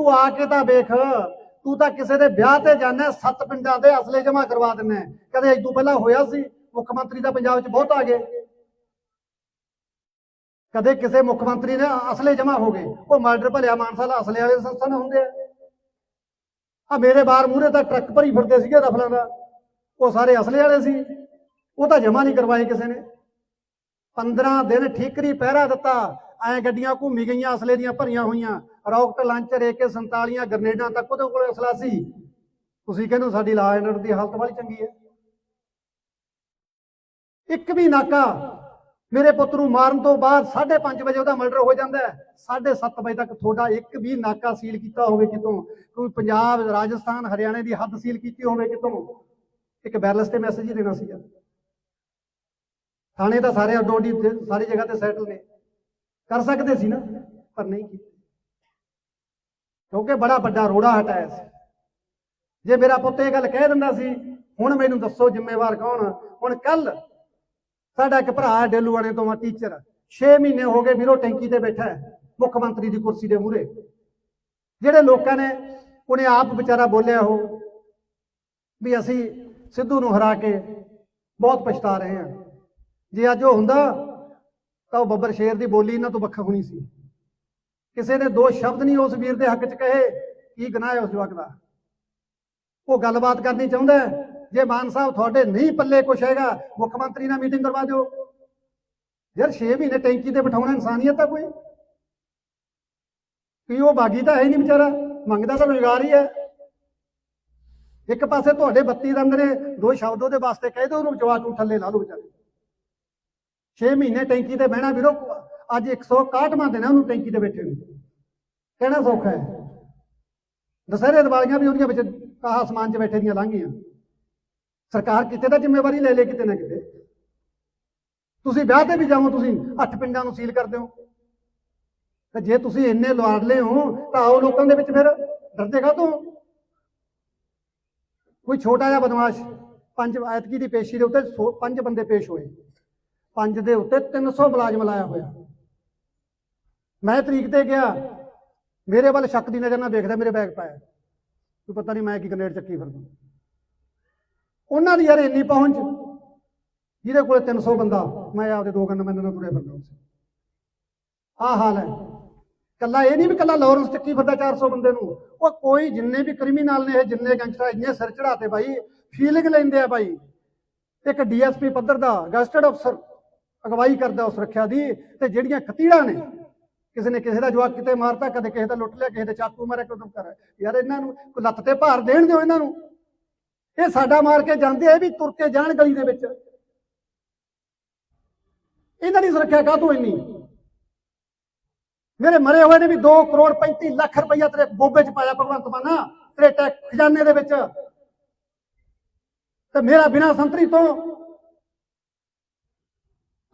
ਤੂੰ ਆ ਕੇ ਤਾਂ ਵੇਖ, ਤੂੰ ਤਾਂ ਕਿਸੇ ਦੇ ਵਿਆਹ ਤੇ ਜਾਣਾ, ਸੱਤ ਪਿੰਡਾਂ ਦੇ ਅਸਲੇ ਜਮਾ ਕਰਵਾ ਦਿੰਨਾ ਕਦੇ ਇਸ ਤੋਂ ਪਹਿਲਾਂ ਹੋਇਆ ਸੀ, ਮੁੱਖ ਮੰਤਰੀ ਤਾਂ ਪੰਜਾਬ 'ਚ ਬਹੁਤ ਆ ਗਏ। ਕਦੇ ਕਿਸੇ ਮੁੱਖ ਮੰਤਰੀ ਨੇ ਅਸਲੇ ਜਮਾ ਹੋ ਗਏ। ਉਹ ਮਰਡਰ ਭਲਿਆ ਮਾਨਸਾ ਦਾ ਅਸਲੇ ਵਾਲੇ ਸੰਸਥਾਨ ਹੁੰਦੇ ਆ। ਆ ਮੇਰੇ ਬਾਹਰ ਮੂਹਰੇ ਤਾਂ ਟਰੱਕ ਭਰੀ ਫਿਰਦੇ ਸੀਗੇ ਰਫਲਾਂ ਦਾ। ਉਹ ਸਾਰੇ ਅਸਲੇ ਵਾਲੇ ਸੀ। ਉਹ ਤਾਂ ਜਮਾ ਨਹੀਂ ਕਰਵਾਏ ਕਿਸੇ ਨੇ। 15 ਦਿਨ ਠੀਕਰੀ ਪਹਿਰਾ ਦਿੱਤਾ। ਐ ਗੱਡੀਆਂ ਘੁੰਮੀ ਗਈਆਂ, ਅਸਲੇ ਦੀਆਂ ਭਰੀਆਂ ਹੋਈਆਂ। ਰੌਕਟ, ਲਾਂਚਰ AK47 ਗ੍ਰਨੇਡਾਂ ਤੱਕ ਉਹਦੇ ਕੋਲ ਅਸਲਾ ਸੀ। ਤੁਸੀਂ ਕਹਿੰਦੇ ਸਾਡੀ ਲਾਅ ਐਂਡ ਦੀ ਹਾਲਤ ਵਾਲੀ ਚੰਗੀ ਹੈ। ਇੱਕ ਵੀ ਨਾਕਾ ਮੇਰੇ ਪੁੱਤ ਨੂੰ ਮਾਰਨ ਤੋਂ ਬਾਅਦ 5:30 ਵਜੇ ਉਹਦਾ ਮਰਡਰ ਹੋ ਜਾਂਦਾ ਹੈ। 7:30 ਵਜੇ ਤੱਕ ਤੁਹਾਡਾ ਇੱਕ ਵੀ ਨਾਕਾ ਸੀਲ ਕੀਤਾ ਹੋਵੇ ਕਿਤੋਂ? ਕੋਈ ਪੰਜਾਬ, ਰਾਜਸਥਾਨ, ਹਰਿਆਣੇ ਦੀ ਹੱਦ ਸੀਲ ਕੀਤੀ ਹੋਵੇ ਕਿਤੋਂ? ਇੱਕ ਵਾਇਰਲੈਸ ਤੇ ਮੈਸੇਜ ਹੀ ਦੇਣਾ ਸੀਗਾ। ਥਾਣੇ ਤਾਂ ਸਾਰੇ ਅੱਡੋ ਅੱਡੀ ਤੇ ਸਾਰੀ ਜਗ੍ਹਾ ਤੇ ਸੈਟਲ ਨੇ। ਕਰ ਸਕਦੇ ਸੀ ਨਾ, ਪਰ ਨਹੀਂ ਕੀਤਾ। ਕਿਉਂਕਿ ਬੜਾ ਵੱਡਾ ਰੋੜਾ ਹਟਾਇਆ ਸੀ। ਜੇ ਮੇਰਾ ਪੁੱਤ ਇਹ ਗੱਲ ਕਹਿ ਦਿੰਦਾ ਸੀ, ਹੁਣ ਮੈਨੂੰ ਦੱਸੋ ਜ਼ਿੰਮੇਵਾਰ ਕੌਣ ਹੁਣ ਕੱਲ ਸਾਡਾ ਇੱਕ ਭਰਾ ਡੇਲੂਆਣੇ ਤੋਂ ਆ ਟੀਚਰ 6 ਮਹੀਨੇ ਹੋ ਗਏ ਵੀਰੋ ਟੈਂਕੀ ਤੇ ਬੈਠਾ ਹੈ, ਮੁੱਖ ਮੰਤਰੀ ਦੀ ਕੁਰਸੀ ਦੇ ਮੂਹਰੇ। ਜਿਹੜੇ ਲੋਕਾਂ ਨੇ ਉਹਨੇ ਆਪ ਵਿਚਾਰਾ ਬੋਲਿਆ ਉਹ ਵੀ ਅਸੀਂ ਸਿੱਧੂ ਨੂੰ ਹਰਾ ਕੇ ਬਹੁਤ ਪਛਤਾ ਰਹੇ ਹਾਂ। ਜੇ ਅੱਜ ਉਹ ਹੁੰਦਾ ਤਾਂ ਉਹ ਬੱਬਰ ਸ਼ੇਰ ਦੀ ਬੋਲੀ ਇਹਨਾਂ ਤੋਂ ਵੱਖ ਹੋਣੀ ਸੀ। ਕਿਸੇ ਨੇ ਦੋ ਸ਼ਬਦ ਨਹੀਂ ਉਸ ਵੀਰ ਦੇ ਹੱਕ 'ਚ ਕਹੇ, ਕੀ ਗੁਨਾਹ ਹੈ ਉਸ ਜਵਾਕ ਦਾ? ਉਹ ਗੱਲਬਾਤ ਕਰਨੀ ਚਾਹੁੰਦਾ ਜੇ ਮਾਨ ਸਾਹਿਬ ਤੁਹਾਡੇ ਨਹੀਂ ਪੱਲੇ ਕੁਛ ਹੈਗਾ, ਮੁੱਖ ਮੰਤਰੀ ਨਾਲ ਮੀਟਿੰਗ ਕਰਵਾ ਦਿਓ। ਯਾਰ 6 ਮਹੀਨੇ ਟੈਂਕੀ ਤੇ ਬਿਠਾਉਣਾ ਇਨਸਾਨੀਅਤ ਆ ਕੋਈ। ਕਿ ਉਹ ਬਾਗੀ ਤਾਂ ਹੈ ਹੀ ਨਹੀਂ ਵਿਚਾਰਾ, ਮੰਗਦਾ ਤਾਂ ਰੁਜ਼ਗਾਰ ਹੀ ਹੈ। ਇੱਕ ਪਾਸੇ ਤੁਹਾਡੇ ਬੱਤੀ ਦੰਦ ਨੇ, ਦੋ ਸ਼ਬਦ ਉਹਦੇ ਵਾਸਤੇ ਕਹਿ ਦਿਓ, ਉਹਨੂੰ ਜਵਾਕ ਨੂੰ ਥੱਲੇ ਲਾ ਲਓ ਵਿਚਾਰੇ। 6 ਮਹੀਨੇ ਟੈਂਕੀ ਤੇ ਬਹਿਣਾ ਵੀਰੋ, ਅੱਜ 161ਵਾਂ ਦਿਨ ਹੈ ਉਹਨੂੰ ਟੈਂਕੀ ਤੇ ਬੈਠੇ ਨੂੰ। ਕਹਿਣਾ ਸੌਖਾ ਹੈ। ਦਸਹਿਰੇ ਦੀਵਾਲੀਆਂ ਵੀ ਉਹਦੀਆਂ ਵਿੱਚ ਕਾਹ ਅਸਮਾਨ 'ਚ ਬੈਠੇ ਦੀਆਂ ਲੰਘੀਆਂ। ਸਰਕਾਰ ਕਿਤੇ ਤਾਂ ਜ਼ਿੰਮੇਵਾਰੀ ਲੈ ਲੇ, ਕਿਤੇ ਨਾ ਕਿਤੇ। ਤੁਸੀਂ ਵਿਆਹ ਤੇ ਵੀ ਜਾਵੋ ਤੁਸੀਂ ਅੱਠ ਪਿੰਡਾਂ ਨੂੰ ਸੀਲ ਕਰਦੇ ਹੋ। ਤੇ ਜੇ ਤੁਸੀਂ ਇੰਨੇ ਲਾਡਲੇ ਹੋ, ਤਾਂ ਆਓ ਲੋਕਾਂ ਦੇ ਵਿੱਚ ਫਿਰ। ਡਰਦੇ ਕਾ ਕੋਈ ਛੋਟਾ ਜਿਹਾ ਬਦਮਾਸ਼, ਪੰਜ, ਐਤਕੀ ਦੀ ਪੇਸ਼ੀ ਦੇ ਉੱਤੇ ਸੌ- ਪੰਜ ਬੰਦੇ ਪੇਸ਼ ਹੋਏ। ਪੰਜ ਦੇ ਉੱਤੇ 300 ਮੁਲਾਜ਼ਮ ਲਾਇਆ ਹੋਇਆ। ਮੈਂ ਤਰੀਕ ਤੇ ਗਿਆ, ਮੇਰੇ ਵੱਲ ਸ਼ੱਕ ਦੀ ਨਜ਼ਰ ਨਾਲ ਵੇਖਦਾ ਮੇਰੇ ਬੈਗ ਪਾਇਆ। ਕੋਈ ਪਤਾ ਨਹੀਂ ਮੈਂ ਕੀ ਗ੍ਰੇਨੇਡ ਚੱਕੀ ਫਿਰਦਾ। ਉਹਨਾਂ ਦੀ ਯਾਰ ਇੰਨੀ ਪਹੁੰਚ, ਜਿਹਦੇ ਕੋਲੇ 300 ਬੰਦਾ, ਮੈਂ ਆਪਦੇ ਦੋ ਗੰਨ ਮੈਨਾਂ ਨਾਲ ਤੁਰਿਆ ਫਿਰਦਾ ਉਸ ਆਹ ਹਾਲ ਹੈ। ਕੱਲਾ ਇਹ ਨਹੀਂ ਵੀ ਕੱਲਾ ਲਾਰੈਂਸ ਚੱਕੀ ਫਿਰਦਾ 400 ਬੰਦੇ ਨੂੰ। ਉਹ ਕੋਈ ਜਿੰਨੇ ਵੀ ਕ੍ਰਿਮੀਨਲ ਨੇ, ਇਹ ਜਿੰਨੇ ਗੈਂਗਸਟਰ, ਇੰਨੇ ਸਿਰ ਚੜਾਤੇ ਬਾਈ, ਫੀਲਿੰਗ ਲੈਂਦੇ ਆ ਬਾਈ। ਇੱਕ ਡੀਐਸਪੀ ਪੱਧਰ ਦਾ, ਗਸਟਡ ਅਫਸਰ। ਅਗਵਾਈ ਕਰਦਾ ਉਸ ਸੁਰੱਖਿਆ ਦੀ ਤੇ ਜਿਹੜੀਆਂ ਖਤੀੜਾਂ ਨੇ, ਕਿਸੇ ਨੇ ਕਿਸੇ ਦਾ ਜਵਾਕ ਕਿਤੇ ਮਾਰਤਾ, ਕਦੇ ਕਿਸੇ ਦਾ ਲੁੱਟ ਲਿਆ, ਕਿਸੇ ਦੇ ਚਾਕੂ ਮਾਰਿਆ, ਕਦੋਂ ਕਰ ਯਾਰ ਇਹਨਾਂ ਨੂੰ ਕੋਈ ਲੱਤ ਤੇ ਭਾਰ ਦੇਣ ਦਿਓ ਇਹਨਾਂ ਨੂੰ। ਇਹ ਸਾਡਾ ਮਾਰ ਕੇ ਜਾਂਦੇ ਆ ਵੀ ਤੁਰ ਕੇ ਜਾਣ ਗਲੀ ਦੇ ਵਿੱਚ। ਇਹਨਾਂ ਦੀ ਸੁਰੱਖਿਆ ਕਾਹਤੋਂ ਇੰਨੀ? ਮੇਰੇ ਮਰੇ ਹੋਏ ਨੇ ਵੀ 2 ਕਰੋੜ 35 ਲੱਖ ਰੁਪਈਆ ਤੇਰੇ ਬੋਬੇ ਚ ਪਾਇਆ ਭਗਵੰਤ ਮਾਨਾ ਤੇਰੇ ਟੈਕ ਖਜ਼ਾਨੇ ਦੇ ਵਿੱਚ। ਤੇ ਮੇਰਾ ਬਿਨਾ ਸੰਤਰੀ ਤੋਂ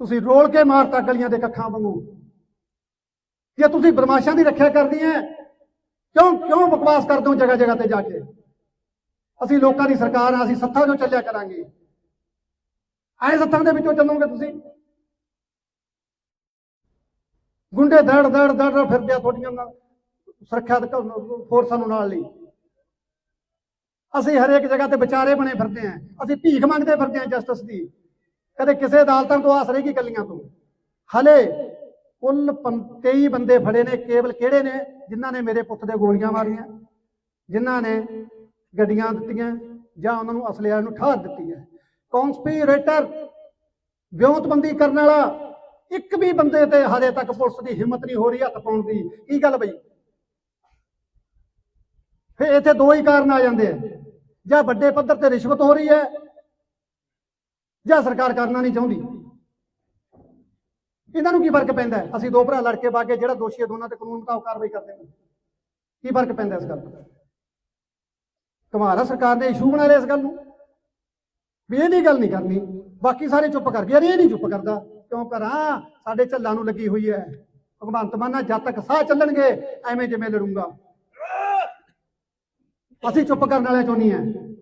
ਤੁਸੀਂ ਰੋਲ ਕੇ ਮਾਰਤਾ ਗਲੀਆਂ ਦੇ ਕੱਖਾਂ ਵਾਂਗੂ। ਜੇ ਤੁਸੀਂ ਬਦਮਾਸ਼ਾਂ ਦੀ ਰੱਖਿਆ ਕਰਨੀ ਹੈ, ਕਿਉਂ ਕਿਉਂ ਬਕਵਾਸ ਕਰਦੇ ਹੋ ਜਗ੍ਹਾ ਜਗ੍ਹਾ ਤੇ ਜਾ ਕੇ? ਅਸੀਂ ਲੋਕਾਂ ਦੀ ਸਰਕਾਰ ਆ ਅਸੀਂ ਸੱਥਾਂ 'ਚੋਂ ਚੱਲਿਆ ਕਰਾਂਗੇ। ਆਏ ਸੱਥਾਂ ਦੇ ਵਿੱਚੋਂ ਚੱਲੋਗੇ ਤੁਸੀਂ? ਗੁੰਡੇ ਦੜ ਦੜ ਦੜ ਦੜ ਫਿਰਦੇ ਆ ਤੁਹਾਡੀਆਂ ਨਾਲ ਸੁਰੱਖਿਆ ਫੋਰਸਾਂ ਨੂੰ ਨਾਲ ਲਈ। ਅਸੀਂ ਹਰੇਕ ਜਗ੍ਹਾ ਤੇ ਵਿਚਾਰੇ ਬਣੇ ਫਿਰਦੇ ਆਂ ਅਸੀਂ ਭੀਖ ਮੰਗਦੇ ਫਿਰਦੇ ਆਂ ਜਸਟਿਸ ਦੀ। ਕਦੇ ਕਿਸੇ ਅਦਾਲਤਾਂ ਤੋਂ ਆਸ ਰਹੇਗੀ ਕੱਲੀਆਂ ਤੋਂ। ਹਲੇ ਕੁੱਲ 23 ਬੰਦੇ ਫੜੇ ਨੇ, ਕੇਵਲ ਕਿਹੜੇ ਨੇ? ਜਿਨ੍ਹਾਂ ਨੇ ਮੇਰੇ ਪੁੱਤ ਦੇ ਗੋਲੀਆਂ ਮਾਰੀਆਂ, ਜਿਨ੍ਹਾਂ ਨੇ ਗੱਡੀਆਂ ਦਿੱਤੀਆਂ, ਜਾਂ ਉਹਨਾਂ ਨੂੰ ਅਸਲਿਆਂ ਨੂੰ ਠਾਰ ਦਿੱਤੀ ਹੈ। ਕੌਨਸਪੀਰੇਟਰ ਵਿਉਂਤਬੰਦੀ ਕਰਨ ਵਾਲਾ, ਇੱਕ ਵੀ ਬੰਦੇ ਤੇ ਹਜੇ ਤੱਕ ਪੁਲਿਸ ਦੀ ਹਿੰਮਤ ਨਹੀਂ ਹੋ ਰਹੀ ਹੱਥ ਪਾਉਣ ਦੀ। ਕੀ ਗੱਲ ਬਈ? ਫਿਰ ਇੱਥੇ ਦੋ ਹੀ ਕਾਰਨ ਆ ਜਾਂਦੇ ਆ। ਜਾਂ ਵੱਡੇ ਪੱਧਰ ਤੇ ਰਿਸ਼ਵਤ ਹੋ ਰਹੀ ਹੈ ਜਾਂ ਸਰਕਾਰ ਕਰਨਾ ਨਹੀਂ ਚਾਹੁੰਦੀ? ਇਹਨਾਂ ਨੂੰ ਕੀ ਫ਼ਰਕ ਪੈਂਦਾ ਅਸੀਂ ਦੋ ਭਰਾ ਲੜ ਕੇ ਬਾਗੇ, ਜਿਹੜਾ ਦੋਸ਼ੀ ਹੈ, ਦੋਨਾਂ ਤੇ ਕਾਨੂੰਨ ਮੁਤਾਬਕ ਕਾਰਵਾਈ ਕਰਦੇ ਹਾਂ। ਕੀ ਫ਼ਰਕ ਪੈਂਦਾ ਇਸ ਗੱਲ ਦਾ? ਕਮਾਲ ਸਰਕਾਰ ਨੇ ਇਸ਼ੂ ਬਣਾ ਲਿਆ ਇਸ ਗੱਲ ਨੂੰ। ਵੀ ਇਹਦੀ ਗੱਲ ਨਹੀਂ ਕਰਨੀ। ਬਾਕੀ ਸਾਰੇ ਚੁੱਪ ਕਰ ਗਏ। ਯਾਰ ਇਹ ਨਹੀਂ ਚੁੱਪ ਕਰਦਾ। ਕਿਉਂ ਕਰਾਂ? ਸਾਡੇ ਝੱਲਾਂ ਨੂੰ ਲੱਗੀ ਹੋਈ ਹੈ। ਭਗਵੰਤ ਮਾਨਾ ਜਦ ਤੱਕ ਸਾਹ ਚੱਲਣਗੇ, ਐਵੇਂ ਜਿਵੇਂ ਲੜੂੰਗਾ। ਅਸੀਂ ਚੁੱਪ ਕਰਨ ਵਾਲਿਆਂ ਚੋਂ ਨਹੀਂ ਹੈ।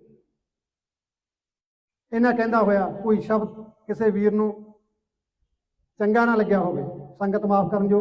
ਇਹਨਾਂ ਕਹਿੰਦਾ ਹੋਇਆ, ਕੋਈ ਸ਼ਬਦ ਕਿਸੇ ਵੀਰ ਨੂੰ ਚੰਗਾ ਨਾ ਲੱਗਿਆ ਹੋਵੇ, ਸੰਗਤ ਮਾਫ ਕਰਨ ਜੋ